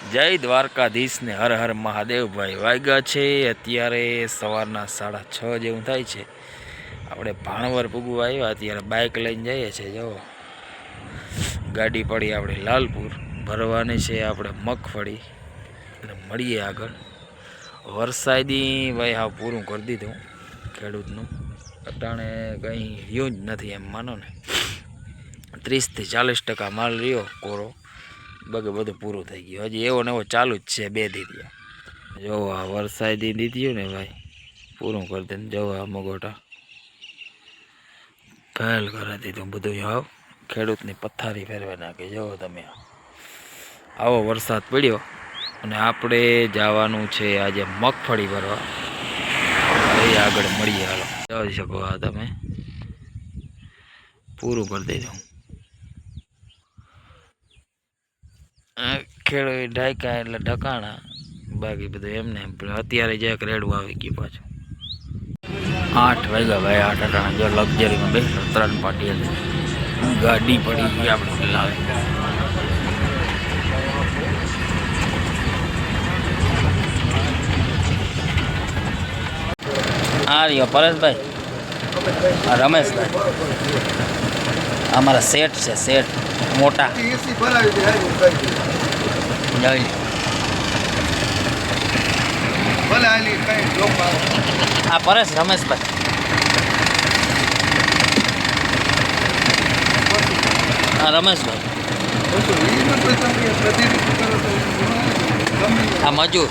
જય દ્વારકાધીશને હર હર મહાદેવભાઈ. વાગ્યા છે અત્યારે સવારના સાડા છ જેવું થાય છે. આપણે ભાણવર પૂગવા આવ્યા, અત્યારે બાઇક લઈને જઈએ છીએ જો. ગાડી પડી આપણે લાલપુર. ભરવાની છે આપણે મગફળી. અને મળીએ આગળ. વરસાદી ભાઈ હા પૂરું કરી દીધું ખેડૂતનું. અટાણે કંઈ રહ્યું જ નથી એમ માનો ને. ત્રીસથી ચાલીસ ટકા માલ રહ્યો કોરો. બગે બધું પૂરું થઈ ગયું. હજી એવો ને એવો ચાલુ જ છે બે દીધી જો આ વરસાદી દીધું ને ભાઈ, પૂરું કરી દે જો આ મગોટા. ફેલ કરી દીધું બધું આવ ખેડૂતની પથારી ફેરવા નાખી. જો તમે આવો વરસાદ પડ્યો અને આપણે જવાનું છે આજે મગફળી ભરવા. એ આગળ મળીએ હાલો. જઈ શકો આ તમે. પૂરું કરી દેજો ખેડૂત ઢાંકા એટલે ઢકાણા, બાકી બધું એમને એમ અત્યારે જે એક રેડું આવી ગયું પાછું. આઠ વાગ્યા ભાઈ, આઠ અટાણા જો લક્ઝરીમાં બેસો ત્રણ પાટી ગાડી પડી ગઈ આપણે લાવે. આ રહ્યો પરેશભાઈ. રમેશભાઈ. અમારા શેઠ છે, સેટ. મોટા. એસી ભરાવી દે જઈ આ પરેશ રમેશભાઈ. હા રમેશભાઈ. આ મજૂર.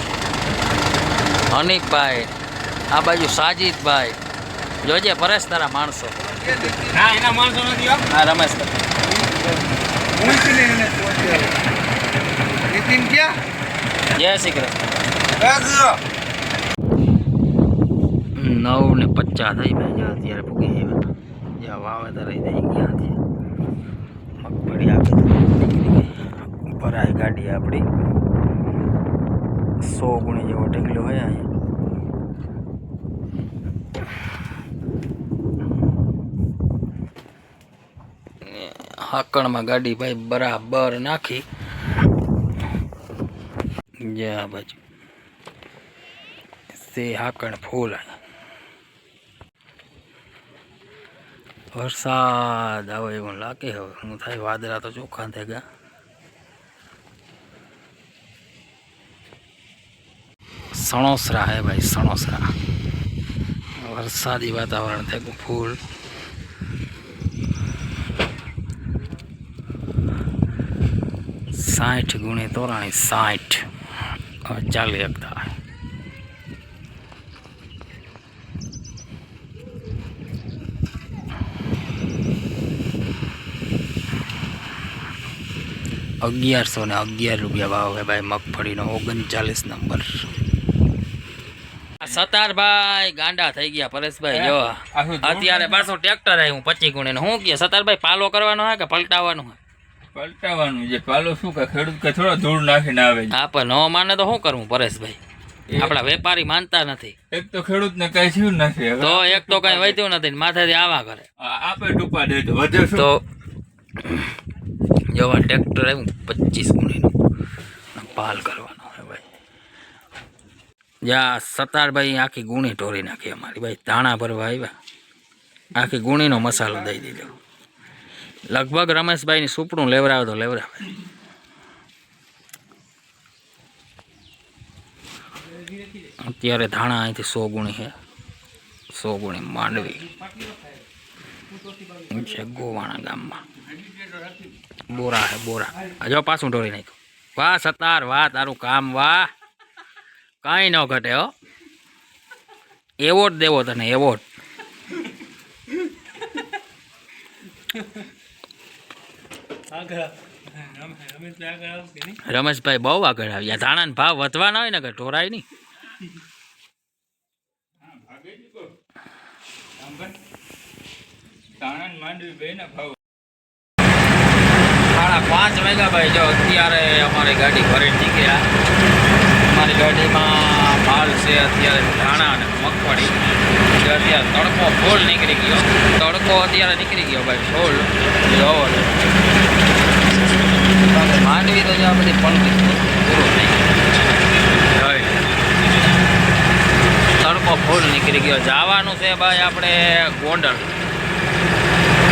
હનીફભાઈ. આ બાજુ સાજીદભાઈ. જોજે પરેશ તારા માણસો. કે એના માણસો નથી હા. રમેશભાઈ. ઊંચીને એને પહોંચાડે. નીતિન ક્યાં જય શ્રી કૃષ્ણ નવ ને પચાસ થઈ જો અત્યારે પૂગી ગયા જ્યાં વાવેતર થઈ ગયા છે મગફળી આપી ભરાય ગાડી આપણી સો ગુણી જેવો ઢગલો હોય અહીંયા હાકણમાં ગાડી ભાઈ બરાબર નાખી. જ્યાં આ બાજુ. તે હાકણ ફૂલ. વરસાદ આવે એવું લાગે હવે. હું થાય વાદળા તો ચોખ્ખા થઈ ગયા. સણોસરા હે ભાઈ, સણોસરા. વરસાદી વાતાવરણ થઈ ગયું ફૂલ. સાઠ ગુણે તોરાણી સાઠ. ચાલી શકતા અગિયારસો ને અગિયાર રૂપિયા ભાવ હે ભાઈ મગફળીનો ઓગણચાલીસ નંબર. સતારભાઈ ગાંડા થઈ ગયા પરેશભાઈ જો. અત્યારે પાછું ટ્રેક્ટર આવ્યું પચી ગુણે શું કે સતારભાઈ પાલો કરવાનો હોય કે પલટાવવાનો હોય પલટાવાનું છે. પાલો શું કે ખેડૂત કે થોડો ધૂળ નાખીને આવે. હા પણ ન માને તો શું કરવું પરેશભાઈ? આપણા વેપારી માનતા નથી. એક તો ખેડૂતને કઈ થયું નથી તો એક તો કઈ વધ્યું નથી માથેથી આવા કરે. આપે ટૂંપા દે તો વધે તો જવા ટ્રેક્ટર આવ્યું પચીસ ગુણીનું. પાલ કરવાનો હોય ભાઈ. જ્યાં સતારભાઈ આખી ગુણી ઢોરી નાખી અમારી. ભાઈ ધાણા ભરવા આવ્યા. આખી ગુણીનો મસાલો દઈ દીધો. લગભગ રમેશભાઈની સુપડું લેવરાવે તો લેવરાવે. અત્યારે ધાણા અહીંથી સો ગુણી છે. સો ગુણી માંડવી. છે ગોવાણા ગામમાં. બોરા હે બોરા. હજો પાછું ઢોરી નાખ્યું. વાહ સતાર વાહ, તારું કામ વાહ. કાંઈ ન ઘટે હો. એવોર્ડ દેવો તને, એવોર્ડ. રમેશભાઈ બહુ આગળ આવ્યા. ધાણાના ભાવ વધવાના હોય ને કે ઢોરાય નહીં? સાડા પાંચ વાગ્યા ભાઈ જો અત્યારે અમારી ગાડી ભરી નીકળ્યા. અમારી ગાડીમાં હાલ છે અત્યારે ધાણા અને મગફળી. જે અત્યારે તડકો ફૂલ નીકળી ગયો. તડકો અત્યારે નીકળી ગયો ભાઈ, ફૂલ. જોવો માંડવી તો આ બધી પલટી પૂરું થઈ તડકો ફૂલ નીકળી ગયો. જવાનું છે ભાઈ આપણે ગોંડલ.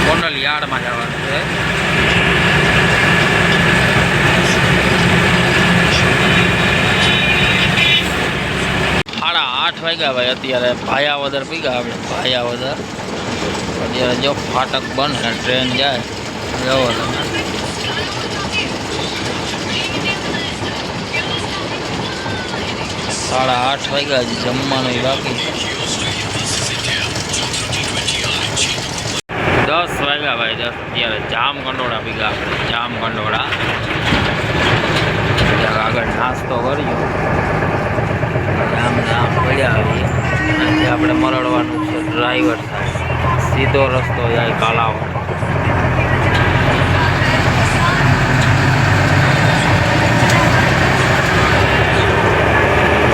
ગોંડલ યાર્ડમાં જવાનું છે. આઠ વાગ્યા ભાઈ, અત્યારે ભાયાવદર પીગા આપણે ભાયાવદર અત્યારે જો ફાટક બને ટ્રેન જાય, જવો સાડા આઠ વાગ્યા હજી જમવાનું બાકી દસ વાગ્યા ભાઈ, દસ. અત્યારે જામ કંડોળા પીગા આપણે, જામ કંડોળા. આગળ નાસ્તો કર્યો જામ મળ્યા આવીએ અહીંથી આપણે મરડવાનું છે ડ્રાઈવર સાહેબ. સીધો રસ્તો જાય કાલાવડ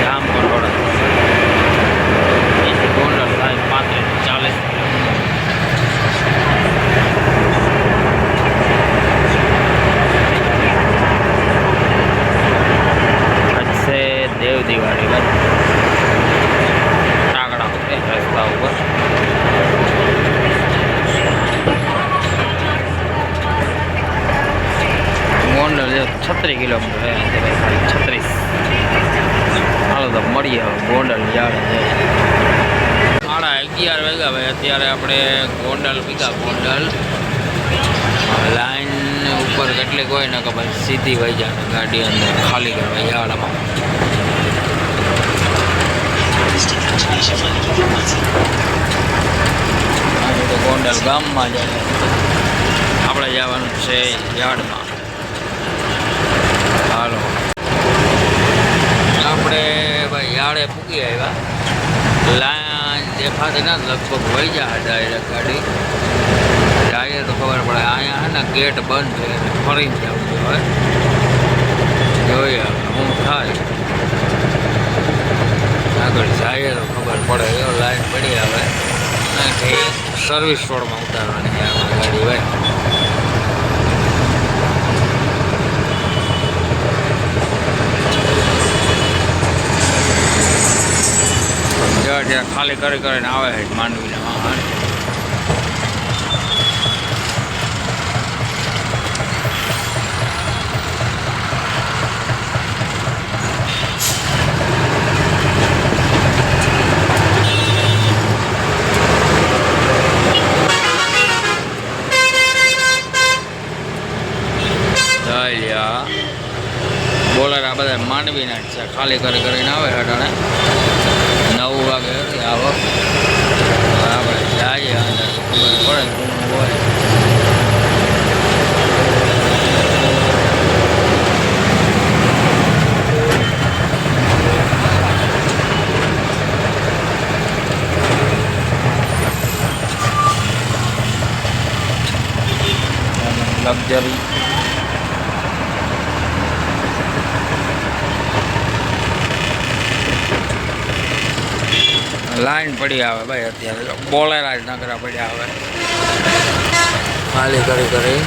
જામ કંડોળા અહીંથી ગોંડલ થાય પાંત્રીસ ચાલીસ આજ છે દેવ દિવાળી ભાઈ કાગડા ઉતરે રસ્તા ઉપર ગોંડલ છે છત્રીસ કિલોમીટર છે અહીંથી ભાઈ ખાલી છત્રીસ હાલો તો મળીએ હવે ગોંડલ યાદ છે સાડા અગિયાર વાગ્યા ભાઈ અત્યારે આપણે ગોંડલ ગોંડલ. લાઈન ઉપર કેટલીક હોય ને કે ભાઈ સીધી વહી જાય ગાડી અંદર ખાલી કરવા યાળામાં ગોંડલ ગામમાં જાય આપણે જવાનું છે યાર્ડમાં. હાલો. આપણે ભાઈ યાર્ડે પૂગી આવ્યા. લાઈન દેખાતી ના, લગભગ વહી જાય ડાયરેક્ટ ગાડી. જાય તો ખબર પડે, અહીંયા હે ને ગેટ બંધ છે, એટલે ફરીને જવું જોઈએ જોઈએ હું થાય. આગળ જાય તો ખબર પડે એવો લાઈન પડી આવે. અહીંથી સર્વિસ રોડમાં ઉતારવાની ગાડી, ભાઈ. જ્યાં ખાલી કરી કરીને આવે છે, માંડવીના બોલર આ બધા માંડવીના છે, ખાલી કરી કરીને આવે અટાણે નવ વાગે હતી આવો હવે આપણે જઈએ અંદર ખબર પડે શું હોય લક્ઝરી લાઈન પડી આવે ભાઈ અત્યારે. બોલેરા જ નગરા પડ્યા આવે ખાલી કરી કરી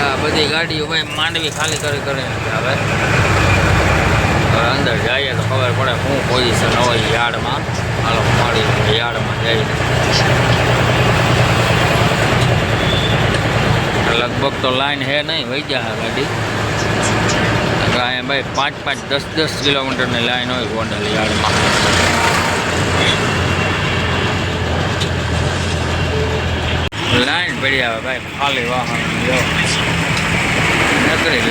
આ બધી ગાડીઓ ભાઈ ખાલી કરી કરીને હવે અંદર જઈએ તો ખબર પડે શું પોઝિશન હોય યાર્ડમાં. હાલો, મારી યાર્ડમાં જઈને લગભગ તો લાઈન હે નહીં, વહી જાય ગાડી. અહીંયા ભાઈ પાંચ પાંચ, દસ દસ કિલોમીટરની લાઈન હોય ગોંડલ યાર્ડમાં. લાઈન પડી આવે ભાઈ, ખાલી વાહન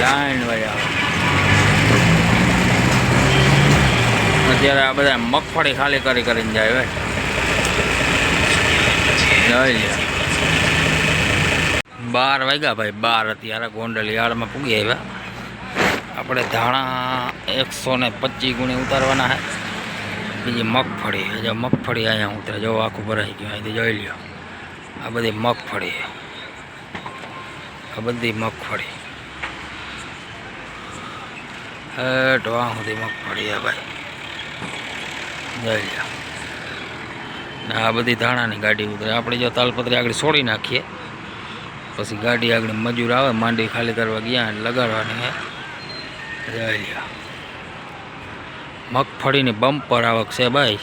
લાઈન ભાઈ આવે અત્યારે આ બધા મગફળી ખાલી કરી કરીને જાય ભાઈ. જઈ બાર વાગ્યા ભાઈ, બાર અત્યારે ગોંડલ યાર્ડમાં પૂગી આવ્યા. આપણે ધાણા એકસો ને પચીસ ગુણી ઉતારવાના છે. બીજી મગફળી જો મગફળી અહીંયા ઉતરે. જો આખું ભરાઈ ગયું અહીંથી, જોઈ લ્યો. આ બધી મગફળી આ બધી મગફળી. હેઠ સુધીમાં હે ભાઈ. જઈ ને આ બધી ધાણાની ગાડી ઉતરે. આપણે જો તાલપત્રી આગળ છોડી નાખીએ, પછી ગાડી આગળ મજૂર આવે, માંડવી ખાલી કરવા ગયા લગાડવાની જઈ મગફળીની બમ્પર આવક છે ભાઈ.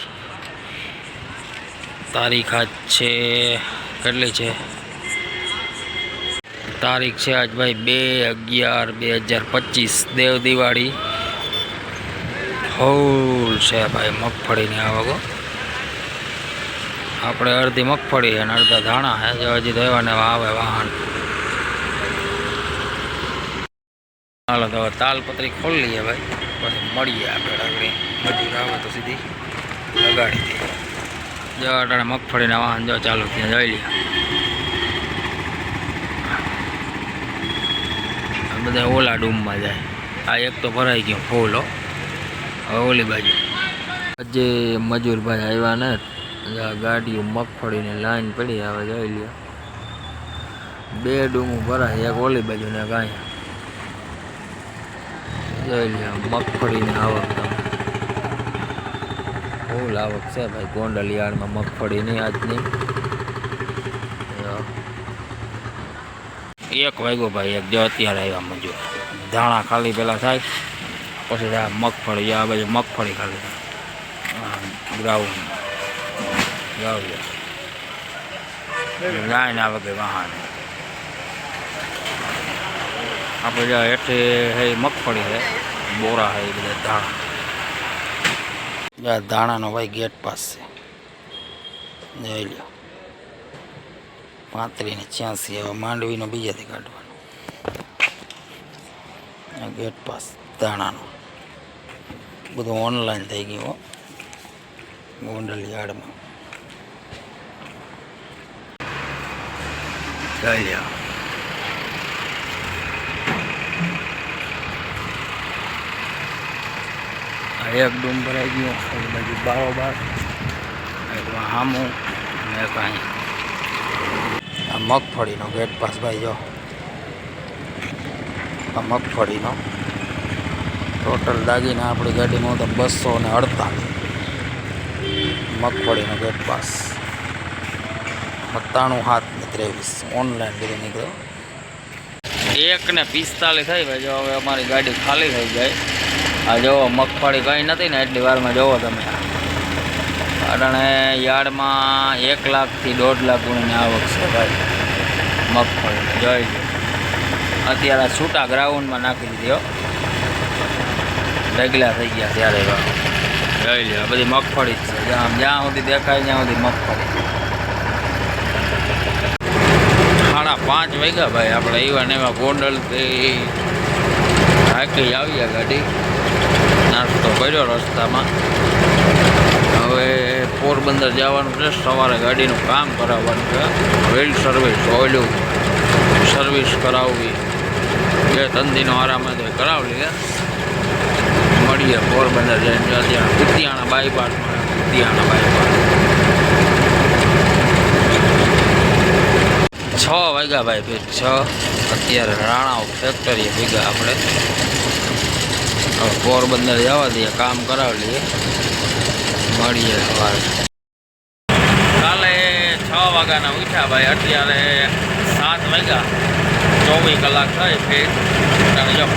તારીખ આજ છે, કેટલી છે? તારીખ છે આજ ભાઈ બે અગિયાર બે હજાર પચીસ. દેવ દિવાળી. ફૂલ છે ભાઈ, મગફળીની આવકો આપણે અડધી મગફળી અને અડધા ધાણા છે, જે હજી તો ને આવે વાહન. હાલો તો તાલપત્રી ખોલી લઈએ ભાઈ, પછી મળીએ આપણે આગળ. મજૂર આવે તો સીધી લગાડી દઈએ. જો અટાણે મગફળીના વાહન જો ચાલુ ત્યાં જોઈ લઈએ બધા ઓલા ડૂમમાં જાય. આ એક તો ભરાઈ ગયો ફૂલ, હો. ઓલી બાજુ. આજે મજૂરભાઈ આવ્યા ને ગાડીઓ મગફળીની લાઈન પડી આવે, જોઈ લ્યો. બે ડૂમું ભરાય, એક ઓલી બાજુ ને કાંઈ જોઈ લ્યો, મગફળીની આવક ફૂલ આવક છે ભાઈ ગોંડલ યાર્ડમાં મગફળીની આજની. એક વાગ્યો ભાઈ, એક જો અત્યારે આવ્યા મજૂર. ધાણા ખાલી પેલા થાય. પછી આ મગફળી, આ બાજુ મગફળી ખાલી. ગ્રાઉન્ડ. ગાવ્યા લાઈન આવે કે વાહન. આપણે જ્યાં હેઠે હે, મગફળી છે બોરા એ બધા ધાણા. ધાણાનો ભાઈ ગેટ પાસ છે. જોઈ લ્યો પાંત્રીસ ને છ્યાસી, હવે માંડવીનો બીજાથી કાઢવાનો. ગેટ પાસ દાણાનો બધું ઓનલાઈન થઈ ગયું ગોંડલ યાર્ડમાં જોઈ લ્યો એક ડૂમ ભરાઈ ગયો એક બાજુ બારો બાર એક હામું ને એક અહીં. આ મગફળીનો ગેટ પાસ ભાઈ જો. આ મગફળીનો. ટોટલ દાગીને આપણી ગાડીમાં તો બસો ને અડતાલીસ. મગફળીનો ગેટ પાસ સત્તાણું હાથ ને ત્રેવીસ. ઓનલાઈન બધું નીકળ્યો. એક ને પિસ્તાલીસ થઈ ભાઈ. જો હવે અમારી ગાડી ખાલી થઈ જાય. આ જોવો મગફળી કંઈ નથી ને એટલી વારમાં જોવો તમે. કારણે યાર્ડમાં એક લાખથી દોઢ લાખ ગુણીની આવક છે ભાઈ. મગફળી. જોઈ લો. અત્યારે છૂટા ગ્રાઉન્ડમાં નાખી દીધી હો થઈ ગયા ત્યારે જોઈ લો બધી મગફળી છે. જ્યાં જ્યાં સુધી દેખાય, ત્યાં સુધી મગફળી. સાડા પાંચ વાગ્યા ભાઈ, આપણે એવા ને એવા ગોંડલથી હાકી આવી ગાડી. નાસ્તો કર્યો રસ્તામાં. હવે પોરબંદર જવાનું છે. સવારે ગાડીનું કામ કરાવવાનું છે. વેલ સર્વિસ ઓઇલું સર્વિસ કરાવવી. બે ધંધીનો આરામ કરાવી લઈએ મળીએ પોરબંદર જઈને ત્યાં કુતિયાણા બાયપાસમાં ઉત્તિયાણા બાયપાસ. છ વાગ્યા ભાઈ ભાઈ છ. અત્યારે રાણાઓ ફેક્ટરી ભેગા આપણે. પોરબંદર જવા દઈએ, કામ કરાવી લઈએ. મળીએ સવારે. કાલે છ વાગ્યાના ઉઠ્યા ભાઈ, અત્યારે સાત વાગ્યા. ચોવીસ કલાક થઈ ફેર.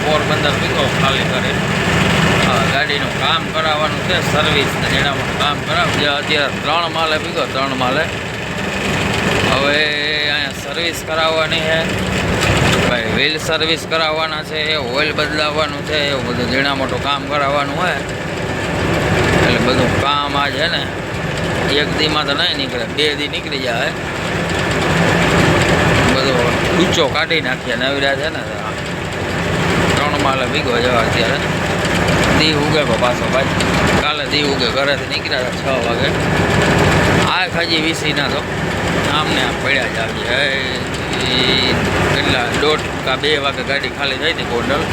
પોરબંદર પીકો ખાલી કરી ગાડીનું કામ કરાવવાનું છે સર્વિસ એનામાં કામ કરાવ જે અત્યારે ત્રણ માલે ભીગો ત્રણ માલે. હવે અહીંયા સર્વિસ કરાવવાની છે. ભાઈ વ્હીલ સર્વિસ કરાવવાના છે ઓઇલ બદલાવવાનું છે, એવું બધું ઝીણા મોટું કામ કરાવવાનું હોય. એટલે બધું કામ આ છે ને, એક દીમાં તો નહીં નીકળે, બે દી નીકળી જાય. બધો ઊંચો કાઢી નાખીએ, નવીરા છે ને, ત્રણ માલે ભીગો જવા અત્યારે. દી ઉગે પાછો ભાઈ. કાલે દી ઉગે ઘરેથી નીકળ્યા છ વાગે. આ ખાજી વીસીના તો. આમને આમ પડ્યા જ આવી કેટલા? દોઢ કા બે વાગે ગાડી ખાલી થઈ હતી ગોંડલ.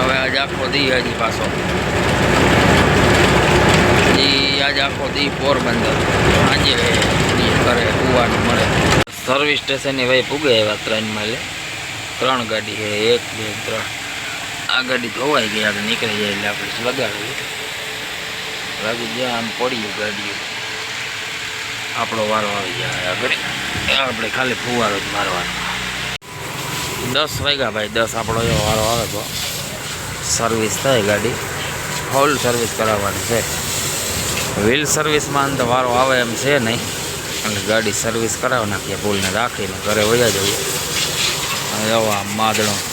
હવે આજ આખો દી હજી પાછો. ઈ આજ આખો દી પોરબંદર. સાંજે કરે હોવાનું મળે. સર્વિસ સ્ટેશનની ભાઈ પૂગે એવા ત્રણ માલે ત્રણ ગાડી છે, એક, બે, ત્રણ. આ ગાડી ધોવાઈ ગઈ આગળ નીકળી જાય એટલે આપણે લગાડવું. લાગી જ્યાં આમ પડી ગાડીઓ. આપણો વારો આવી જાય આગળ. આપણે ખાલી ફુવારો જ મારવાનો. દસ વાગ્યા ભાઈ, દસ આપણો એવો વારો આવે તો સર્વિસ થાય ગાડી. ફૂલ સર્વિસ કરાવવાની છે. વ્હીલ સર્વિસમાં તો વારો આવે એમ છે નહીં. એટલે ગાડી સર્વિસ કરાવી નાખીએ ફૂલને રાખીને ઘરે વયા જઈએ. અને એવા માદણો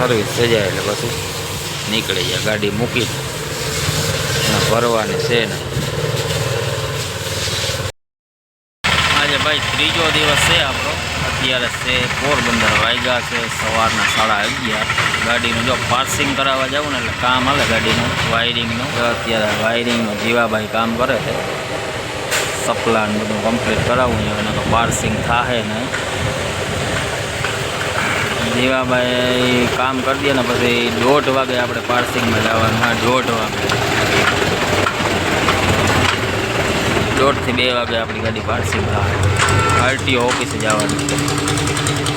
સર્વિસ થઈ જાય એટલે પછી નીકળી જાય. ગાડી મૂકી ભરવાની છે ને. આજે ભાઈ ત્રીજો દિવસ છે આપણો. અત્યારે છે પોરબંદર વાગ્યા છે, સવારના સાડા અગિયાર. ગાડીનું જો પાર્સિંગ કરાવવા જવું ને એટલે કામ હાલે ગાડીનું, વાયરિંગનું. અત્યારે વાયરિંગનું જીવાભાઈ કામ કરે છે. સપ્લાન બધું કમ્પ્લીટ કરાવવું છે એને તો પાર્સિંગ થાય ને જીવાભાઈ કામ કરી દે ને પછી દોઢ વાગે આપણે પાર્સિંગમાં જવાનું. હા, દોઢ વાગે. દોઢથી બે વાગે આપણી ગાડી પાર્સિંગ થાય આરટીઓ ઓફિસે જવાનું.